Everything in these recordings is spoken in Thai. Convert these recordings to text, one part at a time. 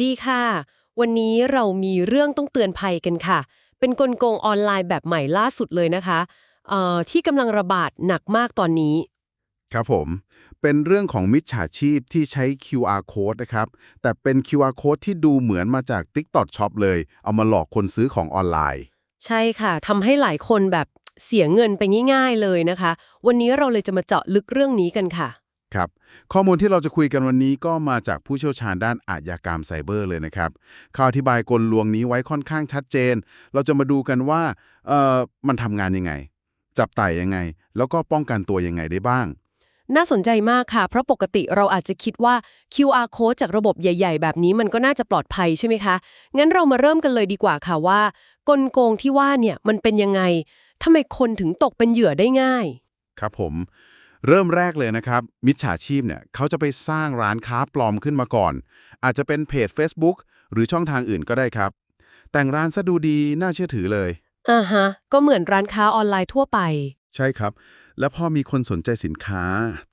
ดีค่ะ วันนี้เรามีเรื่องต้องเตือนภัยกันค่ะ เป็นกลโกงออนไลน์แบบใหม่ล่าสุดเลยนะคะเอ่อที่กำลังระบาดหนักมากตอนนี้ ครับผม เป็นเรื่องของมิจฉาชีพที่ใช้ QR code นะครับ แต่เป็น QR code ที่ดูเหมือนมาจาก TikTok Shop เลย เอามาหลอกคนซื้อของออนไลน์ ใช่ค่ะทำให้หลายคนแบบเสียเงินไปง่ายๆเลยนะคะ วันนี้เราเลยจะมาเจาะลึกเรื่องนี้กันค่ะ ครับ ข้อมูลที่เราจะคุยกันวันนี้ก็มาจากผู้เชี่ยวชาญด้านอาชญากรรมไซเบอร์เลยนะครับเขาอธิบายกลลวงนี้ไว้ค่อนข้างชัดเจน เราจะมาดูกันว่าเอ่อมันทำงานยังไง จับไต่ยังไง แล้วก็ป้องกันตัวยังไงได้บ้าง น่าสนใจมากค่ะ เพราะปกติเราอาจจะคิดว่า QR code จากระบบใหญ่ ๆ แบบนี้มันก็น่าจะปลอดภัยใช่ไหมคะ งั้นเรามาเริ่มกันเลยดีกว่าค่ะว่า กลโกงที่ว่าเนี่ยมันเป็นยังไงทำไมคนถึงตกเป็นเหยื่อได้ง่าย ครับผม เริ่มแรกเลยนะครับ มิจฉาชีพเนี่ยเขาจะไปสร้างร้านค้าปลอมขึ้นมาก่อน อาจจะเป็นเพจ Facebook หรือช่องทางอื่นก็ได้ครับ แต่งร้านซะดูดีน่าเชื่อถือเลยอ่าฮะ ก็เหมือนร้านค้าออนไลน์ทั่วไป ใช่ครับ แล้วพอมีคนสนใจสินค้า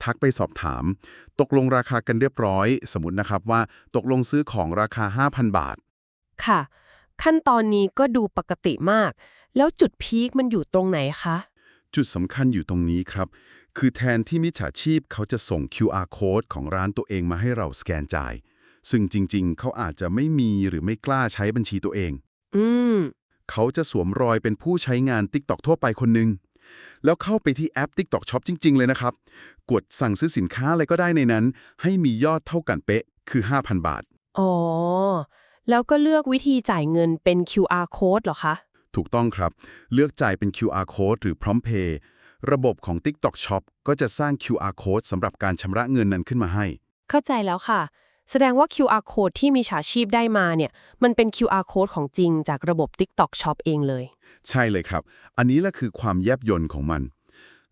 ทักไปสอบถาม ตกลงราคากันเรียบร้อย สมมตินะครับว่าตกลงซื้อของราคา 5,000 บาท ค่ะ ขั้นตอนนี้ก็ดูปกติมาก แล้วจุดพีคมันอยู่ตรงไหนคะ จุดสำคัญอยู่ตรงนี้ครับ คือแทนที่มิจฉาชีพเขาจะส่ง QR code ของร้านตัวเองมาให้เราสแกนจ่าย ซึ่งจริงๆ เขาอาจจะไม่มีหรือไม่กล้าใช้บัญชีตัวเอง อืม เขาจะสวมรอยเป็นผู้ใช้งาน TikTok ทั่วไปคนหนึ่งแล้วเข้าไปที่แอป TikTok Shop จริง ๆ เลยนะครับ กดสั่งซื้อสินค้าอะไรก็ได้ในนั้น ให้มียอดเท่ากันเป๊ะ คือ 5,000 บาท อ๋อ แล้วก็เลือกวิธีจ่ายเงินเป็น QR code เหรอคะ ถูกต้องครับ เลือกจ่ายเป็น QR code หรือ Prompt Pay ระบบของ TikTok Shop ก็จะสร้าง QR code สำหรับการชำระเงินนั้นขึ้นมาให้ เข้าใจแล้วค่ะ แสดงว่า QR code ที่มีฉาชีพได้มาเนี่ย มันเป็น QR code ของจริงจากระบบ TikTok Shop เองเลย ใช่เลยครับ อันนี้แหละคือความแยบยลของมัน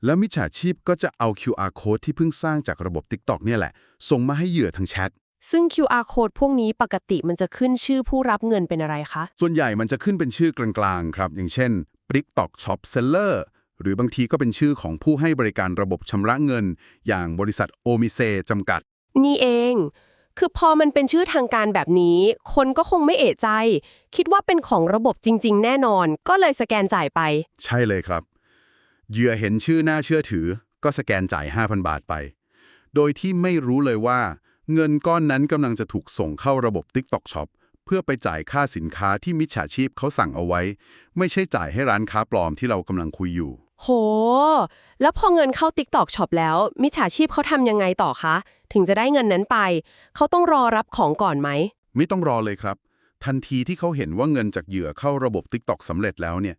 แล้วมิจฉาชีพก็จะเอา QR code ที่เพิ่งสร้างจากระบบ TikTok เนี่ยแหละ ส่งมาให้เหยื่อทางแชทซึ่ง QR code พวกนี้ปกติมันจะขึ้นชื่อผู้รับเงินเป็นอะไรคะ ส่วนใหญ่มันจะขึ้นเป็นชื่อกลางๆ ครับ อย่างเช่น TikTok Shop Seller หรือบางทีก็เป็นชื่อของผู้ให้บริการระบบชำระเงิน อย่างบริษัทโอมิเซจำกัด นี่เอง คือพอมันเป็นชื่อทางการแบบนี้ คนก็คงไม่เอะใจ คิดว่าเป็นของระบบจริง ๆ แน่นอน ก็เลยสแกนจ่ายไป ใช่เลยครับ เหยื่อเห็นชื่อน่าเชื่อถือ ก็สแกนจ่าย 5,000 บาทไป โดยที่ไม่รู้เลยว่า เงินก้อนนั้นกำลังจะถูกส่งเข้าระบบ TikTok Shop เพื่อไปจ่ายค่าสินค้าที่มิจฉาชีพเขาสั่งเอาไว้ ไม่ใช่จ่ายให้ร้านค้าปลอมที่เรากำลังคุยอยู่ โห แล้วพอเงินเข้า TikTok Shop แล้ว มิจฉาชีพเขาทำยังไงต่อคะ ถึงจะได้เงินนั้นไป เขาต้องรอรับของก่อนไหม ไม่ต้องรอเลยครับ ทันทีที่เขาเห็นว่าเงินจากเหยื่อเข้าระบบ TikTok สำเร็จแล้วเนี่ย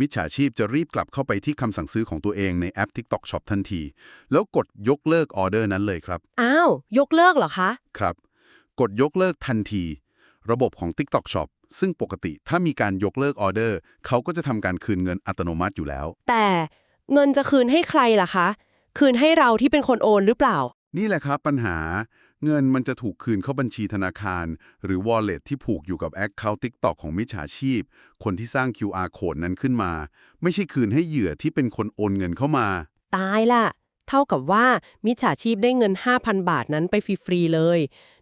มิจฉาชีพจะรีบกลับเข้าไปที่คำสั่งซื้อของตัวเองในแอป TikTok Shop ทันที แล้วกดยกเลิกออเดอร์นั้นเลยครับ อ้าว ยกเลิกเหรอคะ ครับ กดยกเลิกทันที ระบบของ TikTok Shop ซึ่งปกติถ้ามีการยกเลิกออเดอร์ เขาก็จะทำการคืนเงินอัตโนมัติอยู่แล้ว แต่เงินจะคืนให้ใครล่ะคะ คืนให้เราที่เป็นคนโอนหรือเปล่า นี่แหละครับปัญหาเงินมันจะถูกคืนเข้าบัญชีธนาคาร หรือ wallet ที่ผูกอยู่กับ Account TikTok ของมิจฉาชีพ คนที่สร้าง QR code นั้นขึ้นมา ไม่ใช่คืนให้เหยื่อที่เป็นคนโอนเงินเข้ามา ตายล่ะเท่ากับว่ามิจฉาชีพได้เงิน 5,000 บาทนั้นไปฟรีๆเลย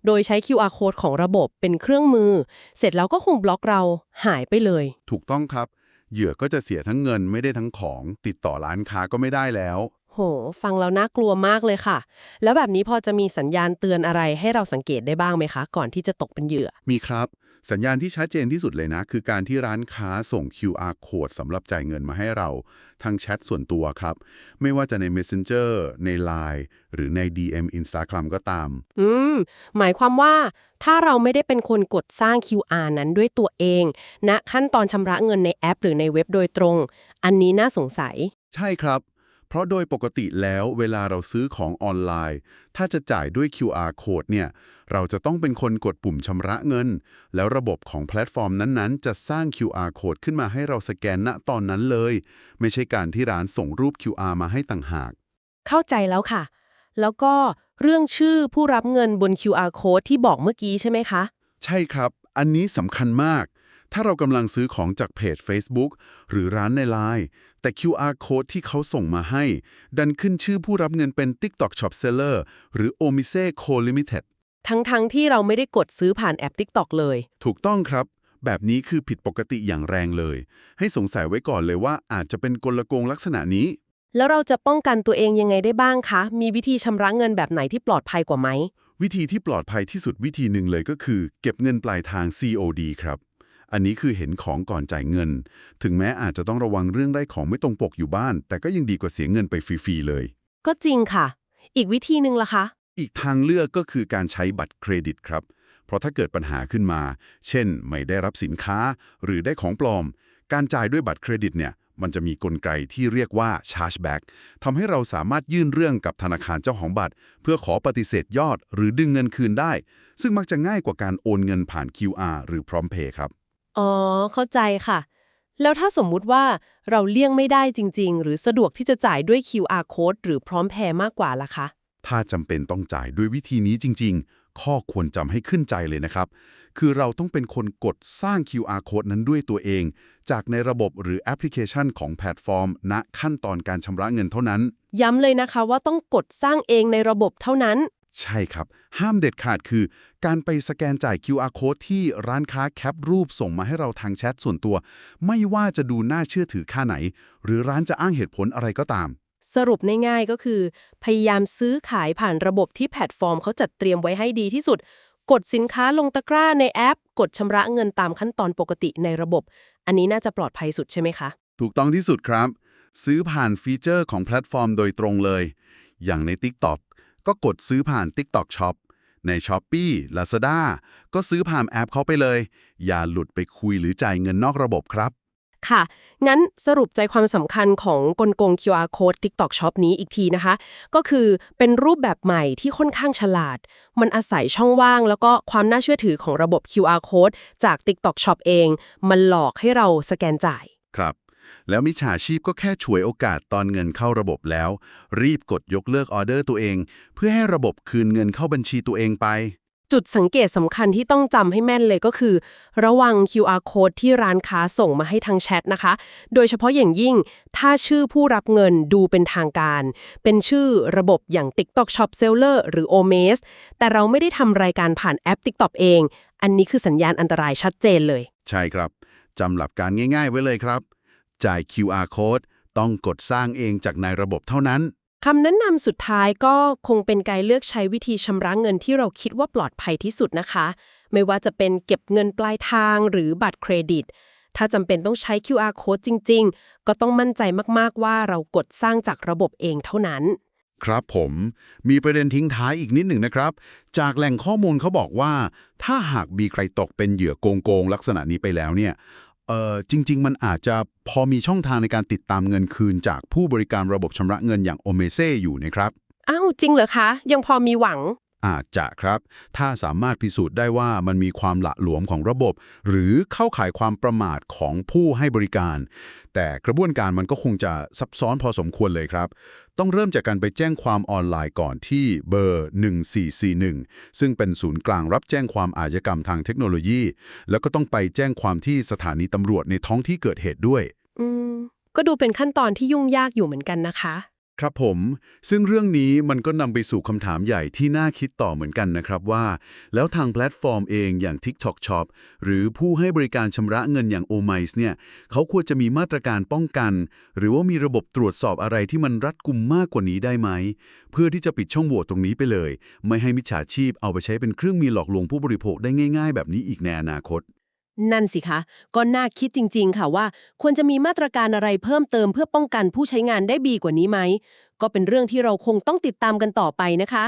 โดยใช้ QR code ของระบบเป็นเครื่องมือ เสร็จแล้วก็คงบล็อกเราหายไปเลย ถูกต้องครับ เหยื่อก็จะเสียทั้งเงินไม่ได้ทั้งของ ติดต่อร้านค้าก็ไม่ได้แล้ว โห ฟังแล้วน่ากลัวมากเลยค่ะ แล้วแบบนี้พอจะมีสัญญาณเตือนอะไรให้เราสังเกตได้บ้างไหมคะ ก่อนที่จะตกเป็นเหยื่อ มีครับ สัญญาณที่ชัดเจนที่สุดเลยนะ คือการที่ร้านค้าส่ง QR code สำหรับจ่ายเงินมาให้เราทางแชทส่วนตัวครับ ไม่ว่าจะใน Messenger ใน Line หรือใน DM Instagram ก็ตาม อืม หมายความว่า ถ้าเราไม่ได้เป็นคนกดสร้าง QR นั้นด้วยตัวเองณนะขั้นตอนชำระเงินในแอป หรือในเว็บโดยตรง อันนี้น่าสงสัย ใช่ครับ เพราะโดยปกติแล้วเวลาเราซื้อของออนไลน์ ถ้าจะจ่ายด้วย QR code เนี่ย เราจะต้องเป็นคนกดปุ่มชำระเงิน แล้วระบบของแพลตฟอร์มนั้นๆ จะสร้าง QR code ขึ้นมาให้เราสแกนณตอนนั้นเลย ไม่ใช่การที่ร้านส่งรูป QR มาให้ต่างหาก เข้าใจแล้วค่ะ แล้วก็เรื่องชื่อผู้รับเงินบน QR code ที่บอกเมื่อกี้ใช่ไหมคะ ใช่ครับ อันนี้สำคัญมาก ถ้าเรากำลังซื้อของจากเพจ Facebook หรือร้านในไลน์แต่ QR code ที่เขาส่งมาให้ ดันขึ้นชื่อผู้รับเงินเป็น TikTok Shop Seller หรือ Omise Co Limited ทั้งๆทที่เราไม่ได้กดซื้อผ่านแอป TikTok เลย ถูกต้องครับ แบบนี้คือผิดปกติอย่างแรงเลย ให้สงสัยไว้ก่อนเลยว่าอาจจะเป็นกลโกงลักษณะนี้ แล้วเราจะป้องกันตัวเองยังไงได้บ้างคะ มีวิธีชำระเงินแบบไหนที่ปลอดภัยกว่าไหม วิธีที่ปลอดภัยที่สุดวิธีหนึ่งเลยก็คือ เก็บเงินปลายทาง COD ครับ อันนี้คือเห็นของก่อนจ่ายเงิน ถึงแม้อาจจะต้องระวังเรื่องได้ของไม่ตรงปกอยู่บ้าน แต่ก็ยังดีกว่าเสียเงินไปฟรีๆเลย ก็จริงค่ะ อีกวิธีหนึ่งล่ะคะ อีกทางเลือกก็คือการใช้บัตรเครดิตครับ เพราะถ้าเกิดปัญหาขึ้นมา เช่น ไม่ได้รับสินค้า หรือได้ของปลอม การจ่ายด้วยบัตรเครดิตเนี่ยมันจะมีกลไกที่เรียกว่า chargeback ทำให้เราสามารถยื่นเรื่องกับธนาคารเจ้าของบัตร เพื่อขอปฏิเสธยอดหรือดึงเงินคืนได้ ซึ่งมักจะง่ายกว่าการโอนเงินผ่าน QR หรือพร้อมเพย์ครับ อ๋อ เข้าใจค่ะ แล้วถ้าสมมุติว่าเราเลี่ยงไม่ได้จริง ๆ หรือสะดวกที่จะจ่ายด้วย QR code หรือพร้อมเพย์มากกว่าล่ะคะ ถ้าจำเป็นต้องจ่ายด้วยวิธีนี้จริง ๆ ข้อควรจำให้ขึ้นใจเลยนะครับ คือเราต้องเป็นคนกดสร้าง QR code นั้นด้วยตัวเอง จากในระบบหรือแอปพลิเคชันของแพลตฟอร์ม ณขั้นตอนการชำระเงินเท่านั้น ย้ำเลยนะคะว่าต้องกดสร้างเองในระบบเท่านั้น ใช่ครับ ห้ามเด็ดขาดคือ การไปสแกนจ่าย QR code ที่ร้านค้าแคปรูปส่งมาให้เราทางแชทส่วนตัว ไม่ว่าจะดูน่าเชื่อถือค่าไหน หรือร้านจะอ้างเหตุผลอะไรก็ตาม สรุปง่ายๆก็คือ พยายามซื้อขายผ่านระบบที่แพลตฟอร์มเขาจัดเตรียมไว้ให้ดีที่สุด กดสินค้าลงตะกร้าในแอป กดชำระเงินตามขั้นตอนปกติในระบบ อันนี้น่าจะปลอดภัยสุดใช่ไหมคะ ถูกต้องที่สุดครับ ซื้อผ่านฟีเจอร์ของแพลตฟอร์มโดยตรงเลย อย่างใน TikTok ก็กดซื้อผ่าน TikTok Shop ใน Shopee Lazada ก็ซื้อผ่านแอปเขาไปเลย อย่าหลุดไปคุยหรือจ่ายเงินนอกระบบครับ ค่ะ งั้นสรุปใจความสำคัญของกลโกง QR code TikTok Shop นี้อีกทีนะคะ ก็คือเป็นรูปแบบใหม่ที่ค่อนข้างฉลาด มันอาศัยช่องว่าง แล้วก็ความน่าเชื่อถือของระบบ QR code จาก TikTok Shop เอง มันหลอกให้เราสแกนจ่าย ครับ แล้วมิจฉาชีพก็แค่ฉวยโอกาสตอนเงินเข้าระบบแล้ว รีบกดยกเลิกออเดอร์ตัวเอง เพื่อให้ระบบคืนเงินเข้าบัญชีตัวเองไป จุดสังเกตสำคัญที่ต้องจำให้แม่นเลยก็คือ ระวัง QR code ที่ร้านค้าส่งมาให้ทางแชทนะคะ โดยเฉพาะอย่างยิ่ง ถ้าชื่อผู้รับเงินดูเป็นทางการ เป็นชื่อระบบอย่าง TikTok Shop Seller หรือ Omes แต่เราไม่ได้ทำรายการผ่านแอป TikTok เอง อันนี้คือสัญญาณอันตรายชัดเจนเลย ใช่ครับจำหลักการง่าย ๆ ไว้เลยครับ จ่าย QR code ต้องกดสร้างเองจากในระบบเท่านั้นคำแนะนำสุดท้ายก็คงเป็นการเลือกใช้วิธีชำระเงินที่เราคิดว่าปลอดภัยที่สุดนะคะ ไม่ว่าจะเป็นเก็บเงินปลายทางหรือบัตรเครดิต ถ้าจำเป็นต้องใช้ QR code จริง ๆ ก็ต้องมั่นใจมากๆว่าเรากดสร้างจากระบบเองเท่านั้น ครับผมมีประเด็นทิ้งท้ายอีกนิดหนึ่งนะครับ จากแหล่งข้อมูลเขาบอกว่า ถ้าหากมีใครตกเป็นเหยื่อโกงโกงๆลักษณะนี้ไปแล้วเนี่ย เอ่อจริง ๆ มันอาจจะพอมีช่องทางในการติดตามเงินคืน จากผู้บริการระบบชำระเงินอย่างโอเมเซอยู่นะครับ อ้าวจริงเหรอคะ ยังพอมีหวัง อาจจะครับ ถ้าสามารถพิสูจน์ได้ว่ามันมีความหละหลวมของระบบ หรือเข้าข่ายความประมาทของผู้ให้บริการ แต่กระบวนการมันก็คงจะซับซ้อนพอสมควรเลยครับ ต้องเริ่มจากการไปแจ้งความออนไลน์ก่อนที่เบอร์ 1441 ซึ่งเป็นศูนย์กลางรับแจ้งความอาชญากรรมทางเทคโนโลยี แล้วก็ต้องไปแจ้งความที่สถานีตำรวจในท้องที่เกิดเหตุด้วย อืม ก็ดูเป็นขั้นตอนที่ยุ่งยากอยู่เหมือนกันนะคะ ครับผม ซึ่งเรื่องนี้มันก็นำไปสู่คำถามใหญ่ที่น่าคิดต่อเหมือนกันนะครับว่า แล้วทางแพลตฟอร์มเองอย่าง TikTok Shop หรือผู้ให้บริการชำระเงินอย่าง o m i c e เนี่ย เขาควรจะมีมาตรการป้องกัน หรือว่ามีระบบตรวจสอบอะไรที่มันรัดกุมมากกว่านี้ได้ไหม เพื่อที่จะปิดช่องโหว่ตรงนี้ไปเลย ไม่ให้มิจฉาชีพเอาไปใช้เป็นเครื่องมือหลอกลวงผู้บริโภคได้ง่าย ๆ แบบนี้อีกในอนาคต นั่นสิคะ ก็น่าคิดจริง ๆ ค่ะว่า ควรจะมีมาตรการอะไรเพิ่มเติมเพื่อป้องกันผู้ใช้งานได้ดีกว่านี้ไหม ก็เป็นเรื่องที่เราคงต้องติดตามกันต่อไปนะคะ